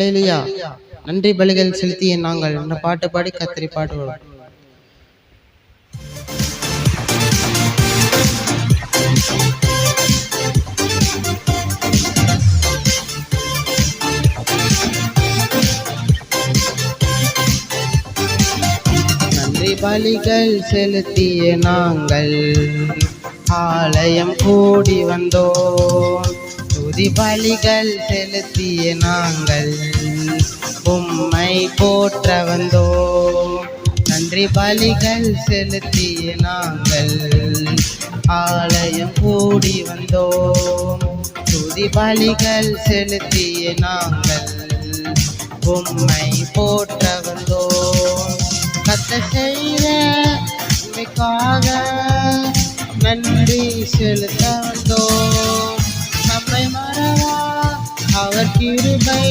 அலையிலியா. நன்றி பலிகள் செலுத்திய நாங்கள். இந்த பாட்டு பாடி கத்திரி பாடுவோம். நன்றி பலிகள் செலுத்திய நாங்கள். ஆலயம் கூடி வந்தோம். துதி பலிகள் செலுத்திய நாங்கள். உம்மை போற்ற வந்தோம் நன்றி பலிகள் செலுத்திய நாங்கள் ஆலயம் கூடி வந்தோம் துதி பலிகள் செலுத்திய நாங்கள் உம்மை போற்ற வந்தோம் கத்த செய்த நன்றி செலுத்த வந்தோம் நம்மை மறவா அவர் கிருபை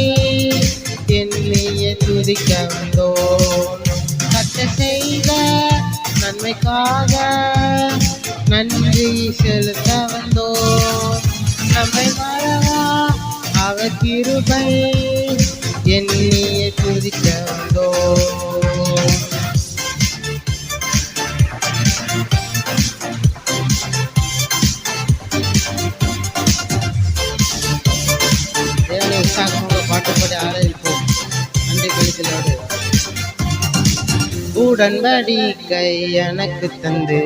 என்னையே துதிக்க வந்தோம் கத்த செய்த நன்மைக்காக நன்றி செலுத்த வந்தோம் நம்மை மறவா அவர் கிருபை என்னையே துதிக்க வந்தோம் உடன்படிக்கை எனக்கு தந்து.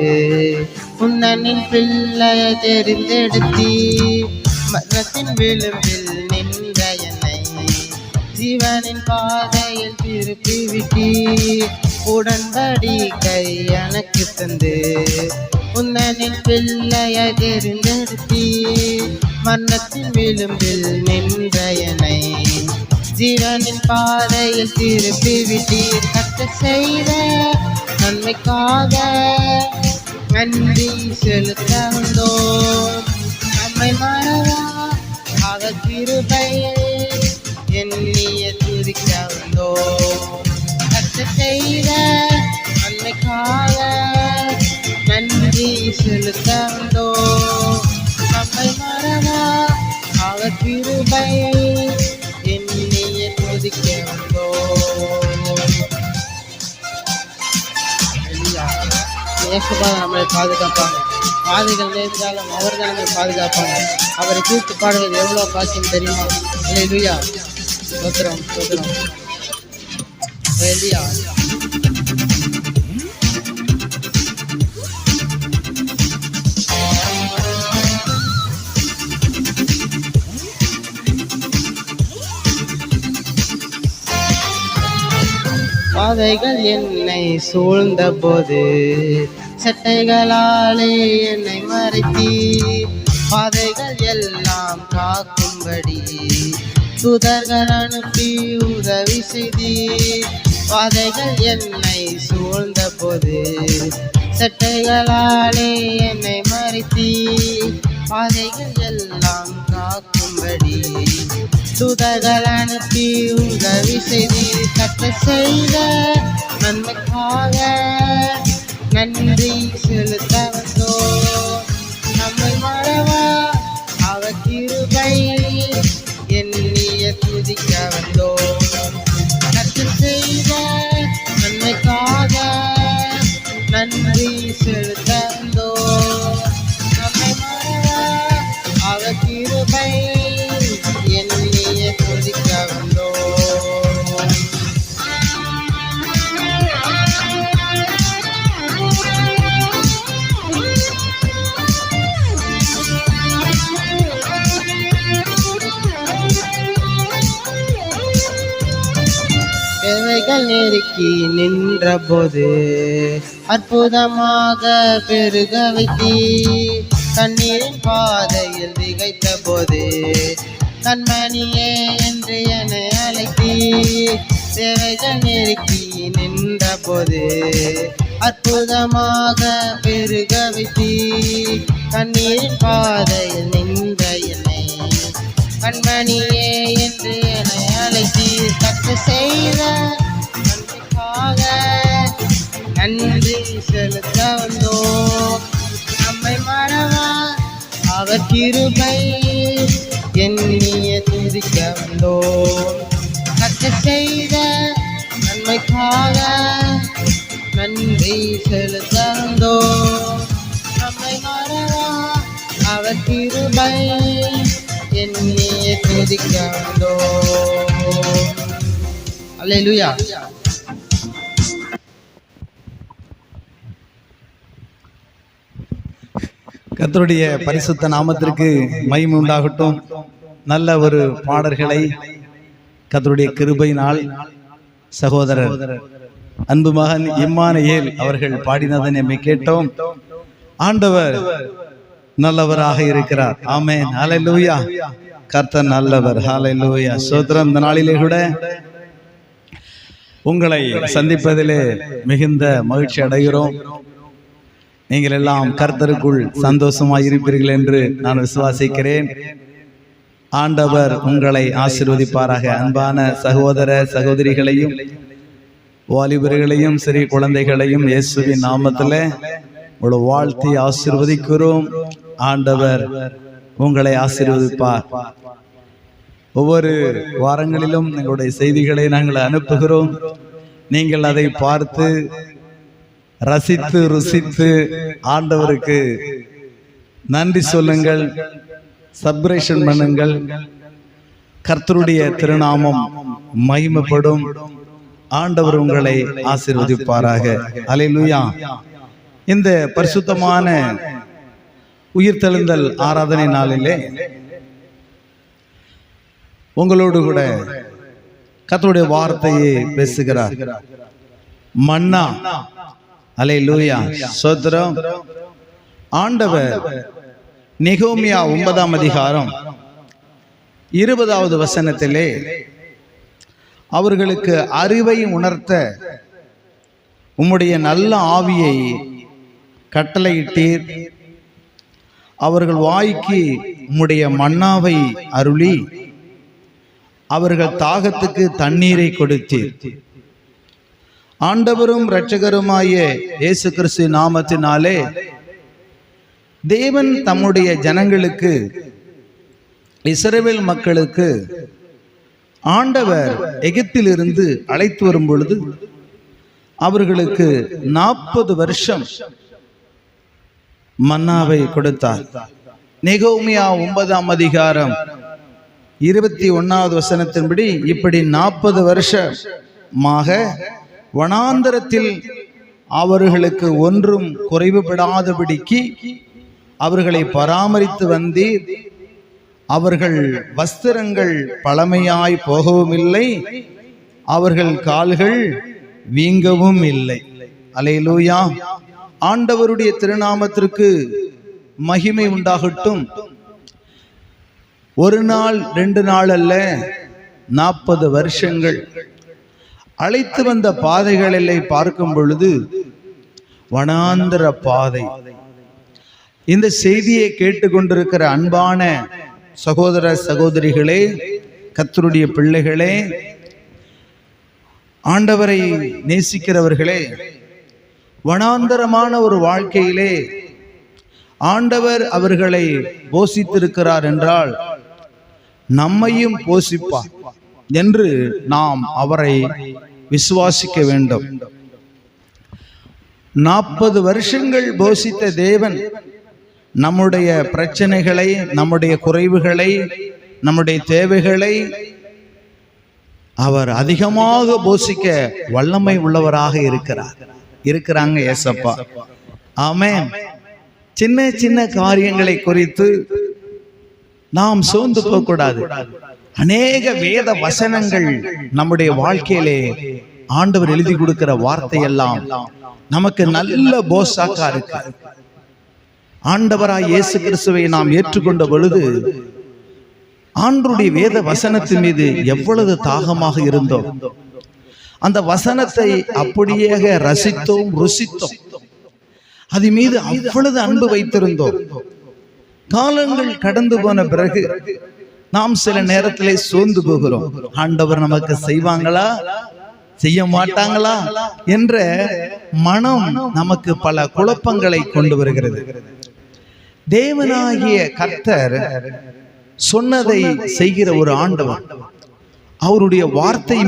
உன்னனின் பிள்ளைய தெரிந்தெடுத்தி. மரத்தின் விளிம்பில் நின்ற என்னை ஜீவனின் பாதையில் திருப்பி விட்டி. உடன்படிக்கை எனக்கு தந்து. உன்னனின் பிள்ளைய தெரிந்தெடுத்தி. மரணத்தின் விளிம்பில் நின்ற என்னை ஜீவனின் பாதையில் திருப்பி விட்டீர். கத்த செய்த நன்மைக்காக நன்றி செலுத்த வந்தோம் நம்மை மறவா அவர் கிருபையை எண்ணிய துதிக்க வந்தோம் கத்த செய்த நன்மைக்காக நன்றி செலுத்த வந்தோம் நம்மை மறவா அவர் கிருபையை இயேசுபா நம்மளை பாதுகாப்பாங்க. பாதைகள் நேர்ந்தாலும் அவர் தான் நம்மை பாதுகாப்பாங்க. அவரை கூப்பிட்டு பாடுவது எவ்வளோ பாக்கியம் தெரியுமா? இல்லையா சோத்திரம் சோத்திரம் இல்லையா பாதைகள் என்னை சூழ்ந்த போது சட்டைகளாலே என்னை மறைத்தி. பாதைகள் எல்லாம் காக்கும்படி தூதர்கள் அனுப்பி உதவி செய்தி. பாதைகள் என்னை சூழ்ந்த போது சட்டைகளாலே என்னை மறைத்தி. பாதைகள் எல்லாம் காக்கும்படி தூதர்கள் அனுப்பி உதவி செய்தி. கட்ட செய்த நன்மைக்காக நன்றி செலுத்த வந்தோம் நம்மை மறவா அவர் கிருபை எண்ணிய துதிக்க வந்தோம் கற்று செய்த நன்மைக்காக நன்றி செலுத்த தேவைகள் நெருக்கி நின்ற போது அற்புதமாக பெருக வைத்தி கண்ணீரின் பாதையில் திகைத்த போது கண்மணியே என்று என அழைத்தி தேவைகள் நெருக்கி நின்ற போது அற்புதமாக பெருக வைத்தி கண்ணீரின் பாதையில் நின்ற என்னை கண்மணியே என்று என அழைத்தி கற்று செய்த செலுத்த வந்தோம் நம்மை மறவா அவர் கிருபை. எண்ணிய துதிக்க வந்தோம் எனக்கு செய்த நன்மைக்காக நன்றி செலுத்த செலுத்தந்தோ நம்மை மறவா அவர் கிருபை. எண்ணிய துதிக்க துதிக்கந்தோ அல்லேலூயா கத்தருடைய பரிசுத்த நாமத்திற்கு மகிமை உண்டாகட்டும். நல்ல ஒரு பாடல்களை கர்த்தருடைய கிருபையினால் சகோதரர் அன்பு மகன் இம்மானுவேல் அவர்கள் பாடினதை நம்மை கேட்டோம். ஆண்டவர் நல்லவராக இருக்கிறார். ஆமென். ஹalleluya. கர்த்தர் நல்லவர். ஹalleluya. சோத்திரம் இந்த நாளிலே கூட உங்களை சந்திப்பதிலே மிகுந்த மகிழ்ச்சி அடைகிறோம். நீங்கள் எல்லாம் கர்த்தருக்குள் சந்தோஷமாய் இருப்பீர்கள் என்று நான் விசுவாசிக்கிறேன். ஆண்டவர் உங்களை ஆசீர்வதிப்பாராக. அன்பான சகோதர சகோதரிகளையும் வாலிபர்களையும் சிறிய குழந்தைகளையும் இயேசுவின் நாமத்தில் உங்களை வாழ்த்தி ஆசீர்வதிக்கிறோம். ஆண்டவர் உங்களை ஆசீர்வதிப்பார். ஒவ்வொரு வாரங்களிலும் எங்களுடைய செய்திகளை நாங்கள் அனுப்புகிறோம். நீங்கள் அதை பார்த்து ரசித்து ருசித்து ஆண்டவருக்கு நன்றி சொல்லுங்கள். சப்ரேஷன் பண்ணுங்கள். கர்த்தருடைய திருநாமம் மகிமைப்படும். ஆண்டவர் உங்களை ஆசிர்வதிப்பாராக. அலையிலுயா இந்த பரிசுத்தமான உயிர்த்தெழுந்தல் ஆராதனை நாளிலே உங்களோடு கூட கர்த்தருடைய வார்த்தையை பேசுகிறார். மன்னா அலை லூயா சோத்திரம். ஆண்டவர் நெகோமியா ஒன்பதாம் அதிகாரம் இருபதாவது வசனத்திலே அவர்களுக்கு அறிவை உணர்த்த உம்முடைய நல்ல ஆவியை கட்டளையிட்டீர். அவர்கள் வாய்க்கு உம்முடைய மன்னாவை அருளி அவர்கள் தாகத்துக்கு தண்ணீரை கொடுத்தீர். ஆண்டவரும் இரட்சகருமாய இயேசு கிறிஸ்து நாமத்தினாலே தேவன் தம்முடைய ஜனங்களுக்கு இஸ்ரவேல் மக்களுக்கு ஆண்டவர் எகிப்திலிருந்து அழைத்து வரும் பொழுது அவர்களுக்கு நாற்பது வருஷம் மன்னாவை கொடுத்தார். நெகோமியா ஒன்பதாம் அதிகாரம் இருபத்தி ஒன்னாவது வசனத்தின்படி இப்படி நாற்பது வருஷமாக வனாந்தரத்தில் அவர்களுக்கு ஒன்றும் குறைவுபடாதபடிக்கு அவர்களை பராமரித்து வந்தீர் அவர்கள் வஸ்திரங்கள் பழமையாய் போகவும் இல்லை அவர்கள் கால்கள் வீங்கவும் இல்லை அலையிலூயா. ஆண்டவருடைய திருநாமத்திற்கு மகிமை உண்டாகட்டும். ஒரு நாள் ரெண்டு நாள் அல்ல நாற்பது வருஷங்கள். அழைத்து வந்த பாதைகளை பார்க்கும் பொழுது வனாந்தர பாதை. இந்த செய்தியை கேட்டுக்கொண்டிருக்கிற அன்பான சகோதர சகோதரிகளே கத்தருடைய பிள்ளைகளே ஆண்டவரை நேசிக்கிறவர்களே வனாந்தரமான ஒரு வாழ்க்கையிலே ஆண்டவர் அவர்களை போஷித்திருக்கிறார் என்றால் நம்மையும் போஷிப்பார் என்று நாம் அவரை விசுவாசிக்க வேண்டும். நாற்பது வருஷங்கள் போஷித்த தேவன் நம்முடைய பிரச்சனைகளை நம்முடைய குறைவுகளை நம்முடைய தேவைகளை அவர் அதிகமாக போஷிக்க வல்லமை உள்ளவராக இருக்கிறார். இருக்கிறாங்க ஏசப்பா ஆமே சின்ன சின்ன காரியங்களை குறித்து நாம் சோர்ந்து போகக்கூடாது. அநேக வேத வசனங்கள் நம்முடைய வாழ்க்கையிலே ஆண்டவர் எழுதி கொடுக்கிற வார்த்தையெல்லாம் நமக்கு நல்ல போசாக்கா இருக்கு. ஆண்டவராய் இயேசு கிறிஸ்துவை நாம் ஏற்றுக்கொண்ட பொழுது ஆண்டருடைய வேத வசனத்தின் மீது எவ்வளவு தாகமாக இருந்தோம். அந்த வசனத்தை அப்படியே ரசித்தோம் ருசித்தோம் அது மீது அவ்வளவு அன்பு வைத்திருந்தோம். காலங்கள் கடந்து போன பிறகு நாம் சில நேரத்திலே சோர்ந்து போகிறோம். ஆண்டவர் நமக்கு செய்வாங்களா? செய்ய மாட்டாங்களா என்ற மனம் நமக்கு பல குழப்பங்களை கொண்டு வருகிறது. தேவனாகிய கர்த்தர் சொன்னதை செய்கிற ஒரு ஆண்டவர். அவருடைய வார்த்தை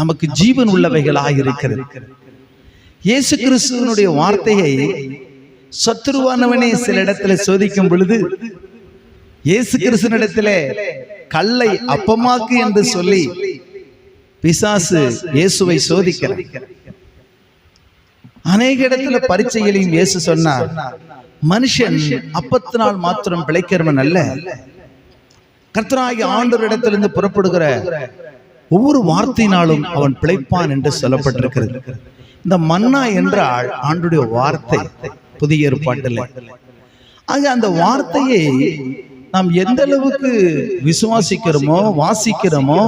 நமக்கு ஜீவன் உள்ளவைகளாக இருக்கிறது. இயேசு கிறிஸ்துவனுடைய வார்த்தையை சத்துருவானவனே சில இடத்துல சோதிக்கும் பொழுது இயேசு கிறிஸ்துவனிடத்துல கல்லை அப்பமாக்கு என்று சொல்லி பிசாசு இயேசுவை சோதிக்கிறார். அநேக இடத்துல பரீட்சையிலையும் இயேசு சொன்னார். மனுஷன் அப்பத்தினால் மாத்திரம் பிழைக்கிறவன் அல்ல. கர்த்தராகி ஆண்டவர் இடத்திலிருந்து புறப்படுகிற ஒவ்வொரு வார்த்தையினாலும் அவன் பிழைப்பான் என்று சொல்லப்பட்டிருக்கிறது. இந்த மன்னா என்றால் ஆண்டுடைய வார்த்தை புதிய ஏற்பாட்டில். ஆக அந்த வார்த்தையை நாம் எந்த அளவுக்கு விசுவாசிக்கிறோமோ வாசிக்கிறோமோ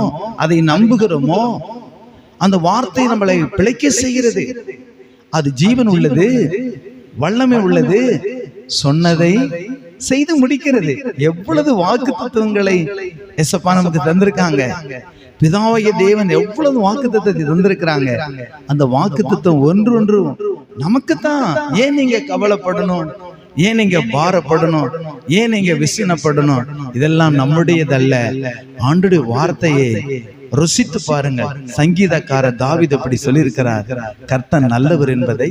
அதை நம்புகிறோமோ அந்த வார்த்தை நம்மளை பிழைக்க செய்கிறது. அது ஜீவன் உள்ளது வல்லமை உள்ளது சொன்னதை செய்து முடிக்கிறது. எவ்வளவு வாக்கு தத்துவங்களை எசப்பா நமக்கு தந்திருக்காங்க. பிதாவைய தேவன் எவ்வளவு வாக்கு தத்துவத்தை தந்திருக்கிறாங்க. அந்த வாக்கு தத்துவம் ஒன்று ஒன்றும் நமக்குத்தான். ஏன் நீங்க கவலைப்படணும்? ஏன் நீங்க பாரப்படணும்? ஏன் நீங்க விசினப்படணும் இதெல்லாம் நம்முடையதல்ல. ஆண்டுடைய வார்த்தையை ருசித்து பாருங்க சங்கீதக்கார தாவித் அப்படி சொல்லியிருக்கிறார். கர்த்தன் நல்லவர் என்பதை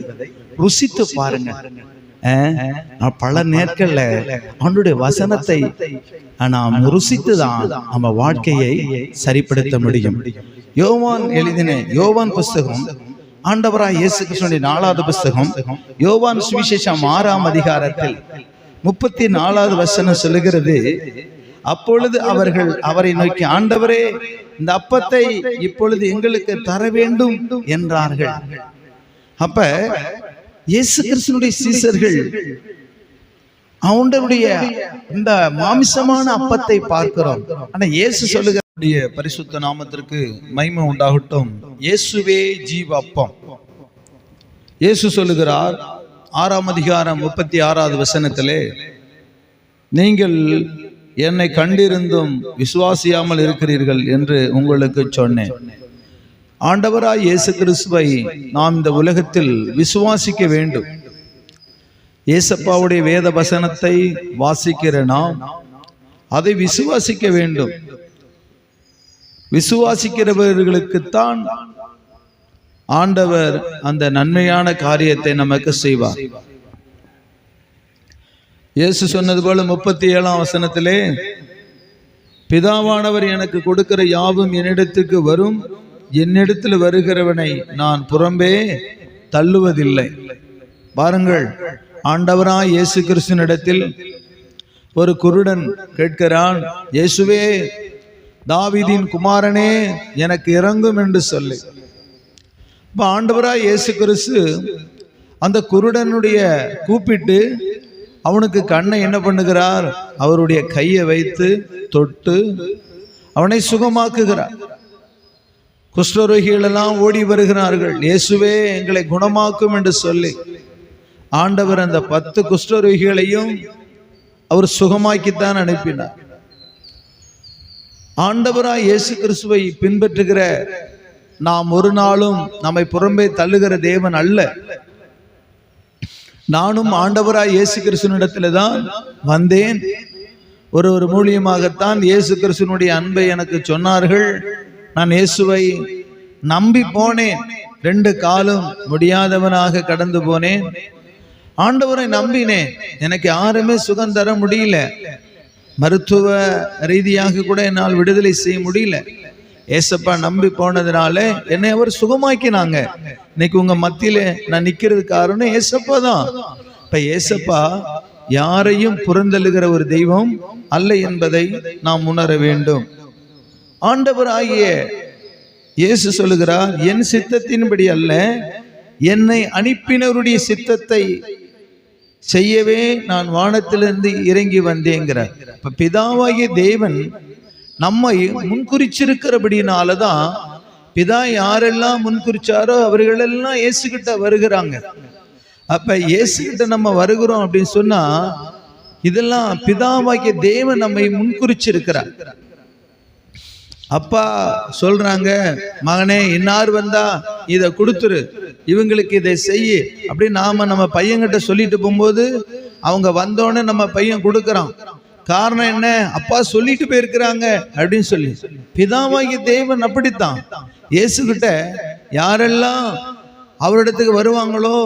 ருசித்து பாருங்க பல நேரங்கள்ல ஆண்டுடைய வசனத்தை நாம் ருசித்து தான் நம்ம வாழ்க்கையை சரிப்படுத்த முடியும். யோவான் எழுதின யோவான் புஸ்தகம் ஆண்டவராய் இயேசு கிருஷ்ணனுடைய நாலாவது புஸ்தகம் யோவான் சுவிசேஷம் ஆறாம் அதிகாரத்தில் முப்பத்தி நாலாவது வசனம் சொல்லுகிறது அப்பொழுது அவர்கள் அவரை நோக்கி ஆண்டவரே இந்த அப்பத்தை இப்பொழுது எங்களுக்கு தர வேண்டும் என்றார்கள். அப்ப இயேசு கிருஷ்ணனுடைய சீசர்கள் அவனுடைய இந்த மாமிசமான அப்பத்தை பார்க்கிறோம். ஆனா இயேசு சொல்லுகிற பரிசுத்த நாமத்திற்கு மைமை உண்டாகட்டும். இயேசுவே ஜீவ அப்பம். இயேசு சொல்லுகிறார் ஆறாம் அதிகாரம் முப்பத்தி ஆறாவது வசனத்திலே நீங்கள் என்னை கண்டிருந்தும் விசுவாசியாமல் இருக்கிறீர்கள் என்று உங்களுக்கு சொன்னேன். ஆண்டவராய் இயேசு கிறிஸ்துவை நாம் இந்த உலகத்தில் விசுவாசிக்க வேண்டும். இயேசப்பாவுடைய வேத வசனத்தை வாசிக்கிற நாம் அதை விசுவாசிக்க வேண்டும். விசுவாசிக்கிறவர்களுக்குத்தான் ஆண்டவர் அந்த நன்மையான காரியத்தை நமக்கு செய்வார். இயேசு சொன்னது போல முப்பத்தி ஏழாம் வசனத்திலே பிதாவானவர் எனக்கு கொடுக்கிற யாவும் என்னிடத்துக்கு வரும் என்னிடத்தில் வருகிறவனை நான் புறம்பே தள்ளுவதில்லை. பாருங்கள் ஆண்டவராய் இயேசு கிறிஸ்துனிடத்தில் ஒரு குருடன் கேட்கிறான் இயேசுவே தாவிதின் குமாரனே எனக்கு இறங்கும் என்று சொல்லு. இப்போ ஆண்டவராக இயேசு கிறிஸ்து அந்த குருடனுடைய கூப்பிட்டு அவனுக்கு கண்ணை என்ன பண்ணுகிறார்? அவருடைய கையை வைத்து தொட்டு அவனை சுகமாக்குகிறார். குஷ்டரோகிகளெல்லாம் ஓடி வருகிறார்கள். இயேசுவே எங்களை குணமாக்கும் என்று சொல்லி. ஆண்டவர் அந்த பத்து குஷ்டரோகிகளையும் அவர் சுகமாக்கித்தான் அனுப்பினார். ஆண்டவராய் இயேசு கிறிஸ்துவை பின்பற்றுகிற நாம் ஒரு நாளும் நம்மை புறம்பே தள்ளுகிற தேவன் அல்ல. நானும் ஆண்டவராய் இயேசு கிறிஸ்துவனிடத்துல தான் வந்தேன். ஒரு ஒரு மூலியமாகத்தான் இயேசு கிறிஸ்துவனுடைய அன்பை எனக்கு சொன்னார்கள். நான் இயேசுவை நம்பி போனேன். ரெண்டு காலும் முடியாதவனாக கடந்து போனேன். ஆண்டவரை நம்பினேன். எனக்கு யாருமே சுகம் தர முடியல. மருத்துவ ரீதியாக கூட என்னால் விடுதலை செய்ய முடியல. ஏசப்பா நம்பி போனதுனால என்னை அவர் சுகமாக்கினாங்க. இன்னைக்கு உங்க மத்தியில நான் நிக்கிறது காரணம் ஏசப்பா தான். இப்ப ஏசப்பா யாரையும் புறந்தழுகிற ஒரு தெய்வம் அல்ல என்பதை நாம் உணர வேண்டும். ஆண்டவர் ஆகிய இயேசு சொல்லுகிறார் என் சித்தத்தின்படி அல்ல என்னை அனுப்பினருடைய சித்தத்தை செய்யவே நான் வானத்திலிருந்து இறங்கி வந்தேங்கிறார். இப்ப பிதாவாகிய தேவன் நம்மை முன்குறிச்சிருக்கிறபடினால தான் பிதா யாரெல்லாம் முன்குறிச்சாரோ அவர்களெல்லாம் இயேசுகிட்ட வருகிறாங்க. அப்ப இயேசுகிட்ட நம்ம வருகிறோம் அப்படின்னு சொன்னா இதெல்லாம் பிதாவாகிய தேவன் நம்மை முன்குறிச்சிருக்கிறார். அப்பா சொல்றாங்க மகனே இன்னார் வந்தா இதை கொடுத்துரு. இவங்களுக்கு இதை செய். அப்படி நாம நம்ம பையன்கிட்ட சொல்லிட்டு போகும்போது அவங்க வந்தோடனே நம்ம பையன் கொடுக்குறான். காரணம் என்ன? அப்பா சொல்லிட்டு போயிருக்கிறாங்க. அப்படின்னு சொல்லி. பிதாவாகிய தேவன் அப்படித்தான். இயேசுகிட்ட யாரெல்லாம் அவரிடத்துக்கு வருவாங்களோ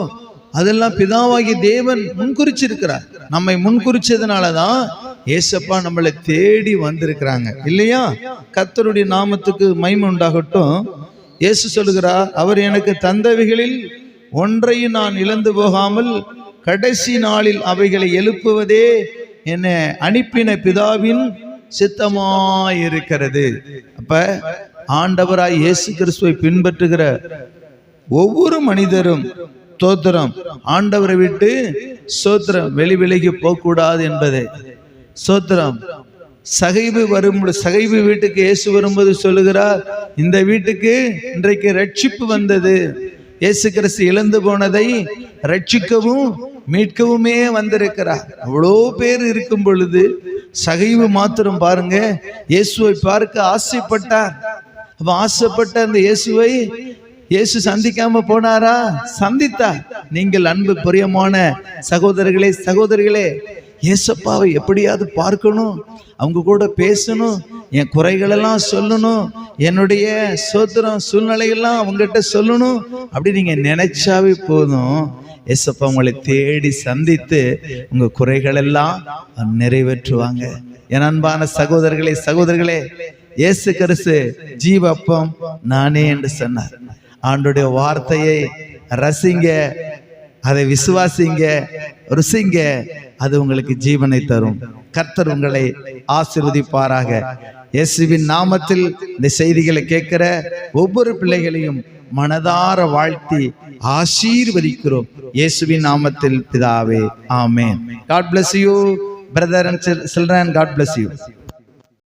அதெல்லாம் பிதாவாகிய தேவன் முன்குறிச்சிருக்கிறார். நம்மை முன்குறிச்சதுனால தான் ஏசப்பா நம்மளை தேடி வந்திருக்கிறாங்க. இல்லையா? கத்தருடைய நாமத்துக்கு மைமை உண்டாகட்டும். இயேசு சொல்லுகிறார் அவர் எனக்கு தந்தவைகளில் ஒன்றையும் நான் இழந்து போகாமல் கடைசி நாளில் அவைகளை எழுப்புவதே என்னை அனுப்பின பிதாவின் சித்தமாயிருக்கிறது. அப்ப ஆண்டவராய் இயேசு கிறிஸ்துவை பின்பற்றுகிற ஒவ்வொரு மனிதரும் ஸ்தோத்திரம். ஆண்டவரை விட்டு ஸ்தோத்திரம். வெளி விலகி போகக்கூடாது என்பதை. ஸ்தோத்திரம். சகைவு வரும் சகைவு வீட்டுக்கு இயேசு வரும்போது சொல்லுகிறார் இந்த வீட்டுக்கு இன்றைக்கு ரட்சிப்பு வந்தது. இயேசு கிறிஸ்து இழந்து போனதை ரட்சிக்கவும் மீட்கவுமே வந்திருக்கிறார். அவ்வளோ பேர் இருக்கும் பொழுது சகைவு மாத்திரம் பாருங்க இயேசுவை பார்க்க ஆசைப்பட்டார். அப்ப ஆசைப்பட்ட அந்த இயேசுவை இயேசு சந்திக்காம போனாரா? சந்தித்தார் நீங்கள் அன்பு பிரியமான சகோதரர்களே சகோதரிகளே இயேசப்பாவை எப்படியாவது பார்க்கணும். அவங்க கூட பேசணும். என் குறைகளெல்லாம் சொல்லணும். என்னுடைய சோத்திரம் சூழ்நிலையெல்லாம் அவங்ககிட்ட சொல்லணும். அப்படி நீங்க நினைச்சாவே போதும். ஏசப்பா உங்களை தேடி சந்தித்து உங்க குறைகளெல்லாம் நிறைவேற்றுவாங்க. என் அன்பான சகோதரர்களே சகோதரர்களே இயேசு கிறிஸ்து ஜீவப்பம் நானே என்று சொன்னார். ஆண்டுடைய வார்த்தையை ரசிங்க அதை விசுவாசிங்க ருசிங்க அது உங்களுக்கு ஜீவனை தரும். கர்த்தர் உங்களை ஆசிர்வதிப்பாராக. இயேசுவின் நாமத்தில் இந்த செய்திகளை கேட்கிற ஒவ்வொரு பிள்ளைகளையும் மனதார வாழ்த்தி ஆசீர்வதிக்கிறோம். இயேசுவின் நாமத்தில் பிதாவே ஆமேன். God bless you brother and children God bless you